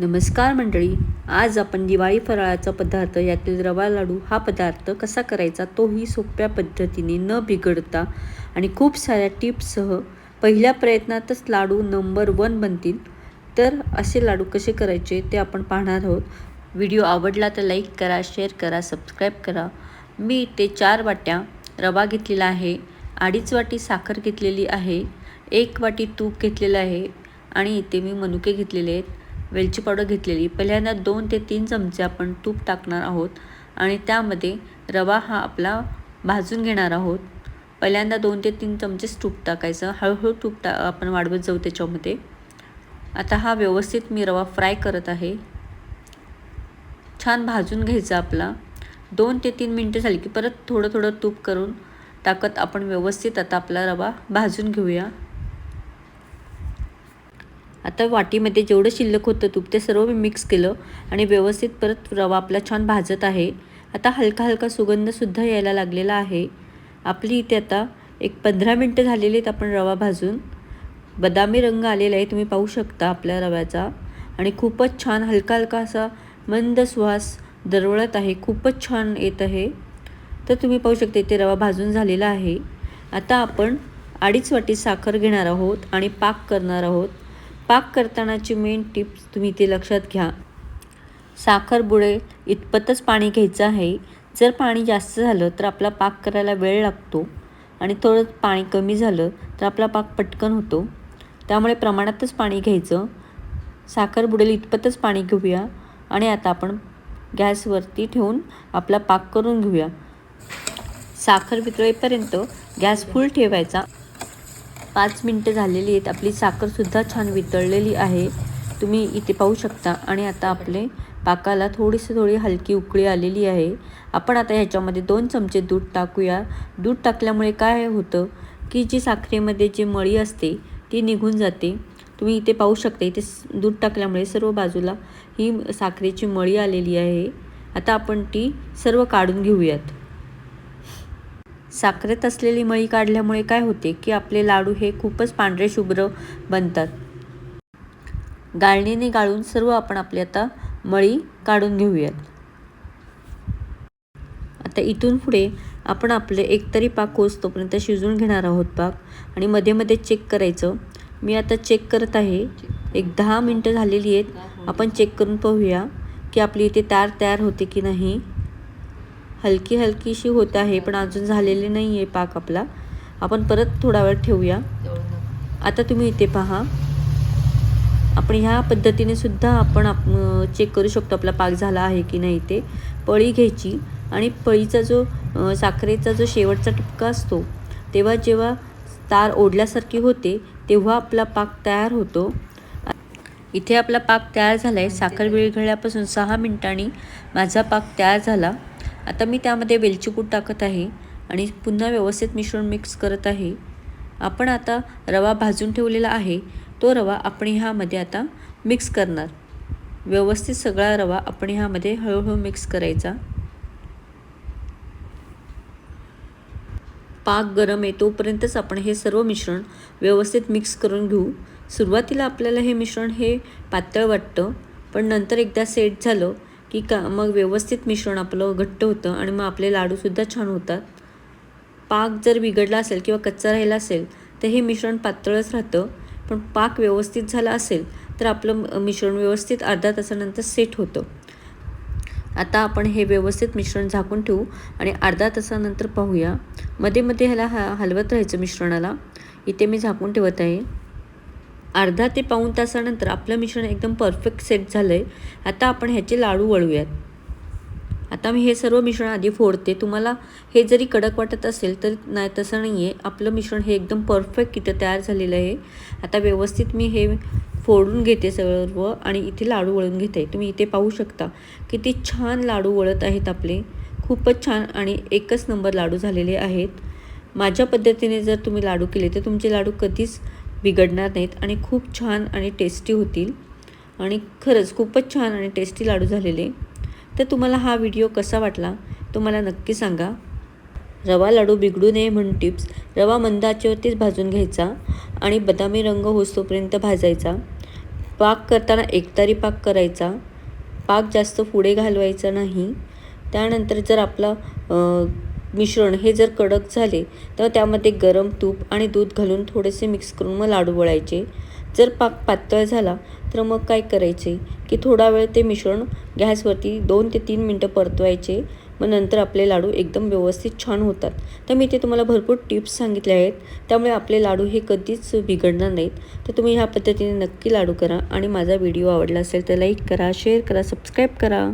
नमस्कार मंडळी आज आपण दिवाळी फराळाचा पदार्थ यातील रवा लाडू हा पदार्थ कसा करायचा तोही सोप्या पद्धतीने न बिघडता आणि खूप साऱ्या टिप्ससह पहिल्या प्रयत्नातच लाडू नंबर वन बनतील. तर असे लाडू कसे करायचे ते आपण पाहणार आहोत. व्हिडिओ आवडला तर लाईक करा शेअर करा सबस्क्राईब करा. मी इथे चार वाट्या रवा घेतलेला आहे अडीच वाटी साखर घेतलेली आहे एक वाटी तूप घेतलेलं आहे आणि इथे मी मनुके घेतलेले आहेत. वेलची पावडर घेतलेली. पहिल्यांदा दोन ते तीन चमचे आपण तूप टाकणार आहोत आणि त्यामध्ये रवा हा आपला भाजून घेणार आहोत. पहिल्यांदा दोन ते तीन चमचेच तूप टाकायचं. हळूहळू तूप टा आपण वाढवत जाऊ त्याच्यामध्ये. आता हा व्यवस्थित मी रवा फ्राय करत आहे. छान भाजून घ्यायचा आपला. दोन ते तीन मिनटं झाली की परत थोडं थोडं तूप करून टाकत आपण व्यवस्थित आता आपला रवा भाजून घेऊया. आता वाटीमध्ये जेवढं शिल्लक होतं तूप ते सर्व मी मिक्स केलं आणि व्यवस्थित परत रवा आपला छान भाजत आहे. आता हलका हलका सुगंधसुद्धा यायला लागलेला आहे. आपली इथे आता एक पंधरा मिनटं झालेली आहेत आपण रवा भाजून. बदामी रंग आलेला आहे तुम्ही पाहू शकता आपल्या रव्याचा. आणि खूपच छान हलका हलका असा मंद सुवास दरवळत आहे खूपच छान येत आहे. तर तुम्ही पाहू शकता इथे रवा भाजून झालेला आहे. आता आपण अडीच वाटी साखर घेणार आहोत आणि पाक करणार आहोत. पाक करतानाची मेन टिप्स तुम्ही ते लक्षात घ्या. साखर बुडेल इतपतच पाणी घ्यायचं आहे. जर पाणी जास्त झालं तर आपला पाक करायला वेळ लागतो आणि थोडं पाणी कमी झालं तर आपला पाक पटकन होतो. त्यामुळे प्रमाणातच पाणी घ्यायचं. साखर बुडेल इतपतच पाणी घेऊया आणि आता आपण गॅसवरती ठेवून आपला पाक करून घेऊया. साखर वितळेपर्यंत गॅस फुल ठेवायचा. पाच मिनटं झालेली आहेत. आपली साखरसुद्धा छान वितळलेली आहे. तुम्ही इथे पाहू शकता. आणि आता आपले पाकाला थोडीशी थोडी हलकी उकळी आलेली आहे. आपण आता ह्याच्यामध्ये दोन चमचे दूध टाकूया. दूध टाकल्यामुळे काय होतं की जी साखरेमध्ये जी मळी असते ती निघून जाते. तुम्ही इथे पाहू शकता इथे दूध टाकल्यामुळे सर्व बाजूला ही साखरेची मळी आलेली आहे. आता आपण ती सर्व काढून घेऊयात. साखरेत असलेली मळी काढल्यामुळे काय होते की आपले लाडू हे खूपच पांढरे शुभ्र बनतात. गाळणीने गाळून सर्व आपण आपली आता मळी काढून घेऊयात. आता इथून पुढे आपण आपले एकतरी पाक तोपर्यंत शिजवून घेणार आहोत पाक आणि मध्ये मध्ये चेक करायचं. मी आता चेक करत आहे. एक दहा मिनटं झालेली आहेत. आपण चेक करून पाहूया की आपली इथे तार तयार होते की नाही. हलकी हलकीशी होत आहे पण अजून झालेली नाही आहे पाक आपला. आपण परत थोडा वेळ ठेवूया. आता तुम्ही इथे पहा. आपण ह्या पद्धतीने सुद्धा आपण आप चेक करू शकतो आपला पाक झाला आहे की नाही ते. पळी घ्यायची आणि पळीचा जो साखरेचा जो शेवटचा टिपका असतो तेव्हा जेव्हा तार ओढल्यासारखी होते तेव्हा आपला पाक तयार होतो. इथे आपला पाक तयार झाला आहे साखर विरघळल्यापासून सहा मिनिटांनी माझा पाक तयार झाला. आता मी त्यामध्ये वेलचीपूड टाकत आहे आणि पुन्हा व्यवस्थित मिश्रण मिक्स करत आहे. आपण आता रवा भाजून ठेवलेला आहे. तो रवा आपण ह्यामध्ये आता मिक्स करणार. व्यवस्थित सगळा रवा आपण ह्यामध्ये हळूहळू मिक्स करायचा. पाक गरम आहे तोपर्यंतच आपण हे सर्व मिश्रण व्यवस्थित मिक्स करून घेऊ. सुरुवातीला आपल्याला हे मिश्रण हे पातळ वाटतं पण नंतर एकदा सेट झालं की का मग व्यवस्थित मिश्रण आपलं घट्ट होतं आणि मग आपले लाडूसुद्धा छान होतात. पाक जर बिघडला असेल किंवा कच्चा राहिला असेल तर हे मिश्रण पातळच राहतं. पण पाक व्यवस्थित झाला असेल तर आपलं मिश्रण व्यवस्थित अर्धा तासानंतर सेट होतं. आता आपण हे व्यवस्थित मिश्रण झाकून ठेवू आणि अर्धा तासानंतर पाहूया. मध्ये मध्ये ह्याला हा हलवत राहायचं मिश्रणाला. इथे मी झाकून ठेवत आहे. अर्धा ते पाऊण तासानंतर आपलं मिश्रण एकदम परफेक्ट सेट झालं आहे आता आपण ह्याचे लाडू वळूयात. आता मी हे सर्व मिश्रण आधी फोडते. तुम्हाला हे जरी कडक वाटत असेल तर नाही तसं नाही आहे आपलं मिश्रण हे एकदम परफेक्ट इथं तयार झालेलं आहे. आता व्यवस्थित मी हे फोडून घेते सर्व आणि इथे लाडू वळून घेते. तुम्ही इथे पाहू शकता किती छान लाडू वळत आहेत आपले. खूपच छान आणि एकच नंबर लाडू झालेले आहेत. माझ्या पद्धतीने जर तुम्ही लाडू केले तर तुमचे लाडू कधीच बिघडणार नाहीत आणि खूप छान आणि टेस्टी होतील. आणि खरंच खूपच छान आणि टेस्टी लाडू झालेले. तर तुम्हाला हा व्हिडिओ कसा वाटला तो मला नक्की सांगा. रवा लाडू बिघडू नये म्हणून टिप्स रवा मंद आचेवरतीच भाजून घ्यायचा आणि बदामी रंग होस्तोपर्यंत भाजायचा. पाक करताना एकतारी पाक करायचा. पाक जास्त पुढे घालवायचा नाही. त्यानंतर जर आपलं मिश्रण हे जर कडक झाले तर त्यामध्ये गरम तूप आणि दूध घालून थोडेसे मिक्स करून मग लाडू वळायचे. जर पाक पातळ झाला तर मग काय करायचे? की थोडा वेळ ते मिश्रण गॅसवरती दोन ते तीन मिनटं परतवायचे. मग नंतर आपले लाडू एकदम व्यवस्थित छान होतात. तर मी ते तुम्हाला भरपूर टिप्स सांगितले आहेत. त्यामुळे आपले लाडू हे कधीच बिघडणार नाहीत. तर तुम्ही ह्या पद्धतीने नक्की लाडू करा आणि माझा व्हिडिओ आवडला असेल तर लाईक करा शेअर करा सबस्क्राईब करा.